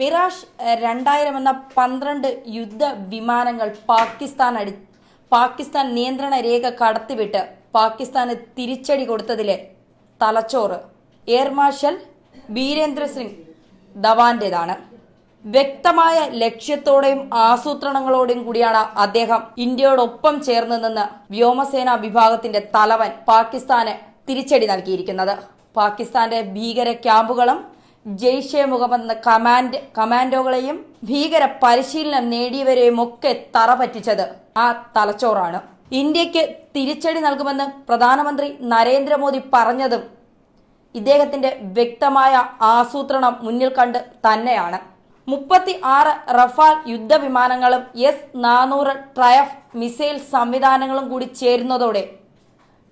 Mirage രണ്ടായിരം എന്ന പന്ത്രണ്ട് യുദ്ധ വിമാനങ്ങൾ പാകിസ്ഥാൻ അടി പാകിസ്ഥാൻ നിയന്ത്രണ രേഖ കടത്തിവിട്ട് പാകിസ്ഥാന് തിരിച്ചടി കൊടുത്തതിലെ തലച്ചോറ്. എയർ മാർഷൽ ബീരേന്ദ്ര സിംഗ് ധവാന്റേതാണ്. വ്യക്തമായ ലക്ഷ്യത്തോടെയും ആസൂത്രണങ്ങളോടെയും കൂടിയാണ് അദ്ദേഹം ഇന്ത്യയോടൊപ്പം ചേർന്ന് നിന്ന് വ്യോമസേനാ വിഭാഗത്തിന്റെ തലവൻ പാകിസ്ഥാന് തിരിച്ചടി നൽകിയിരിക്കുന്നത്. പാകിസ്ഥാന്റെ ഭീകര ക്യാമ്പുകളും ജെയ്ഷെ മുഹമ്മദ് കമാൻഡ് കമാൻഡോകളെയും ഭീകര പരിശീലനം നേടിയവരെയും ഒക്കെ തറ പറ്റിച്ചത് ആ തലച്ചോറാണ്. ഇന്ത്യയ്ക്ക് തിരിച്ചടി നൽകുമെന്ന് പ്രധാനമന്ത്രി നരേന്ദ്രമോദി പറഞ്ഞതും ഇദ്ദേഹത്തിന്റെ വ്യക്തമായ ആസൂത്രണം മുന്നിൽ കണ്ട് തന്നെയാണ്. മുപ്പത്തി ആറ് റഫാൽ യുദ്ധവിമാനങ്ങളും എസ് നാനൂറ് ട്രയഫ് മിസൈൽ സംവിധാനങ്ങളും കൂടി ചേരുന്നതോടെ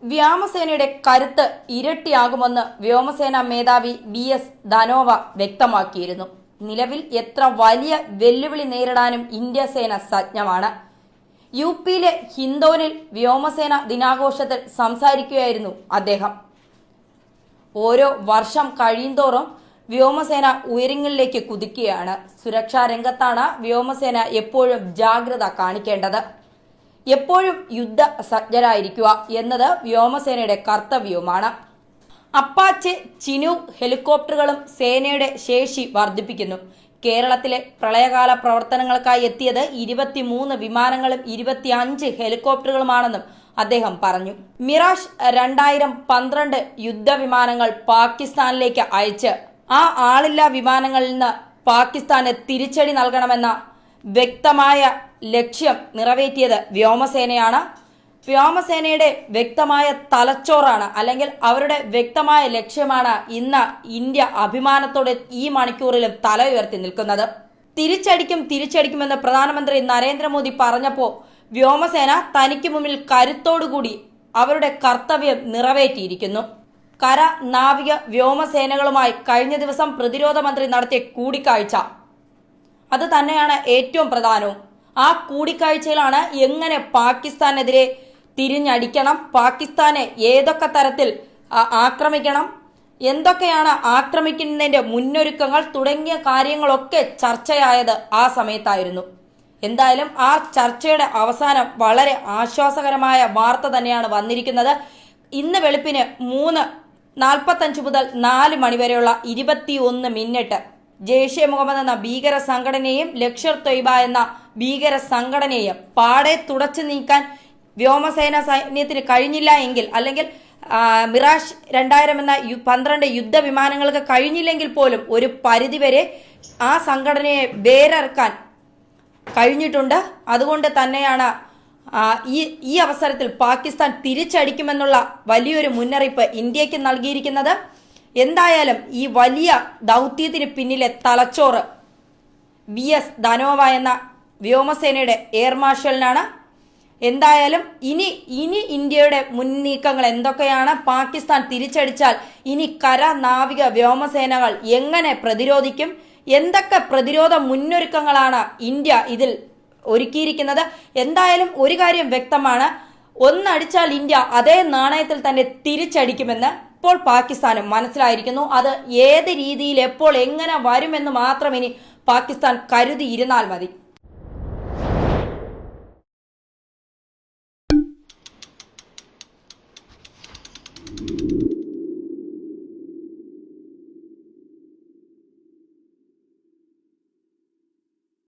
വ്യോമസേനയുടെ കരുത്ത് ഇരട്ടിയാകുമെന്ന് വ്യോമസേന മേധാവി ബി എസ് ധനോവ വ്യക്തമാക്കിയിരുന്നു. നിലവിൽ എത്ര വലിയ വെല്ലുവിളി നേരിടാനും ഇന്ത്യ സേന സജ്ഞമാണ്. യു പിയിലെ ഹിന്ദോനിൽ വ്യോമസേന ദിനാഘോഷത്തിൽ സംസാരിക്കുകയായിരുന്നു അദ്ദേഹം. ഓരോ വർഷം കഴിയുന്തോറും വ്യോമസേന ഉയരങ്ങളിലേക്ക് കുതിക്കുകയാണ്. സുരക്ഷാ രംഗത്താണ് വ്യോമസേന എപ്പോഴും ജാഗ്രത കാണിക്കേണ്ടത്. എപ്പോഴും യുദ്ധ സജ്ജരായിരിക്കുക എന്നത് വ്യോമസേനയുടെ കർത്തവ്യവുമാണ്. അപ്പാച്ച് ചിനു ഹെലികോപ്റ്ററുകളും സേനയുടെ ശേഷി വർദ്ധിപ്പിക്കുന്നു. കേരളത്തിലെ പ്രളയകാല പ്രവർത്തനങ്ങൾക്കായി എത്തിയത് ഇരുപത്തിമൂന്ന് വിമാനങ്ങളും ഇരുപത്തിയഞ്ച് ഹെലികോപ്റ്ററുകളുമാണെന്നും അദ്ദേഹം പറഞ്ഞു. മിറാഷ് രണ്ടായിരം പന്ത്രണ്ട് യുദ്ധവിമാനങ്ങൾ പാകിസ്ഥാനിലേക്ക് അയച്ച് ആ ആളില്ലാ വിമാനങ്ങളിൽ നിന്ന് പാകിസ്ഥാന് തിരിച്ചടി നൽകണമെന്ന വ്യക്തമായ ലക്ഷ്യം നിറവേറ്റിയത് വ്യോമസേനയാണ്. വ്യോമസേനയുടെ വ്യക്തമായ തലച്ചോറാണ് അല്ലെങ്കിൽ അവരുടെ വ്യക്തമായ ലക്ഷ്യമാണ് ഇന്ന് ഇന്ത്യ അഭിമാനത്തോടെ ഈ മണിക്കൂറിലും തല ഉയർത്തി നിൽക്കുന്നത്. തിരിച്ചടിക്കും തിരിച്ചടിക്കുമെന്ന് പ്രധാനമന്ത്രി നരേന്ദ്രമോദി പറഞ്ഞപ്പോൾ വ്യോമസേന തനിക്ക് മുമ്പിൽ കരുത്തോടുകൂടി അവരുടെ കർത്തവ്യം നിറവേറ്റിയിരിക്കുന്നു. കര നാവിക വ്യോമസേനകളുമായി കഴിഞ്ഞ ദിവസം പ്രതിരോധ മന്ത്രി നടത്തിയ കൂടിക്കാഴ്ച അത് തന്നെയാണ് ഏറ്റവും പ്രധാനവും. ആ കൂടിക്കാഴ്ചയിലാണ് എങ്ങനെ പാകിസ്ഥാനെതിരെ തിരിഞ്ഞടിക്കണം പാകിസ്ഥാനെ ഏതൊക്കെ തരത്തിൽ ആക്രമിക്കണം എന്തൊക്കെയാണ് ആക്രമിക്കുന്നതിന്റെ മുന്നൊരുക്കങ്ങൾ തുടങ്ങിയ കാര്യങ്ങളൊക്കെ ചർച്ചയായത് ആ സമയത്തായിരുന്നു. എന്തായാലും ആ ചർച്ചയുടെ അവസാനം വളരെ ആശ്വാസകരമായ വാർത്ത തന്നെയാണ് വന്നിരിക്കുന്നത്. ഇന്ന് വെളുപ്പിന് മൂന്ന് നാൽപ്പത്തഞ്ച് മുതൽ നാല് മണിവരെയുള്ള ഇരുപത്തിയൊന്ന് മിനിറ്റ് ജെയ്ഷെ മുഹമ്മദ് എന്ന ഭീകര സംഘടനയെയും ലക്ഷർ തൊയ്ബ എന്ന ഭീകര സംഘടനയെയും പാടെ തുടച്ചു നീക്കാൻ വ്യോമസേന സൈന്യത്തിന് കഴിഞ്ഞില്ല എങ്കിൽ അല്ലെങ്കിൽ മിറാഷ് രണ്ടായിരം എന്ന പന്ത്രണ്ട് യുദ്ധവിമാനങ്ങൾക്ക് കഴിഞ്ഞില്ലെങ്കിൽ പോലും ഒരു പരിധിവരെ ആ സംഘടനയെ വേരറക്കാൻ കഴിഞ്ഞിട്ടുണ്ട്. അതുകൊണ്ട് തന്നെയാണ് ഈ ഈ അവസരത്തിൽ പാകിസ്ഥാൻ തിരിച്ചടിക്കുമെന്നുള്ള വലിയൊരു മുന്നറിയിപ്പ് ഇന്ത്യയ്ക്ക് നൽകിയിരിക്കുന്നത്. എന്തായാലും ഈ വലിയ ദൗത്യത്തിന് പിന്നിലെ തലച്ചോറ് ബി എസ് ധനോവ എന്ന വ്യോമസേനയുടെ എയർ മാർഷലിനാണ്. എന്തായാലും ഇനി ഇനി ഇന്ത്യയുടെ മുൻനീക്കങ്ങൾ എന്തൊക്കെയാണ്? പാകിസ്ഥാൻ തിരിച്ചടിച്ചാൽ ഇനി കര നാവിക വ്യോമസേനകൾ എങ്ങനെ പ്രതിരോധിക്കും? എന്തൊക്കെ പ്രതിരോധ മുന്നൊരുക്കങ്ങളാണ് ഇന്ത്യ ഇതിൽ ഒരുക്കിയിരിക്കുന്നത്? എന്തായാലും ഒരു കാര്യം വ്യക്തമാണ്. ഒന്നടിച്ചാൽ ഇന്ത്യ അതേ നാണയത്തിൽ തന്നെ തിരിച്ചടിക്കുമെന്ന് ഇപ്പോൾ പാകിസ്ഥാനും മനസ്സിലായിരിക്കുന്നു. അത് ഏത് രീതിയിൽ എപ്പോൾ എങ്ങനെ വരുമെന്ന് മാത്രം ഇനി പാകിസ്ഥാൻ കരുതിയിരുന്നാൽ മതി.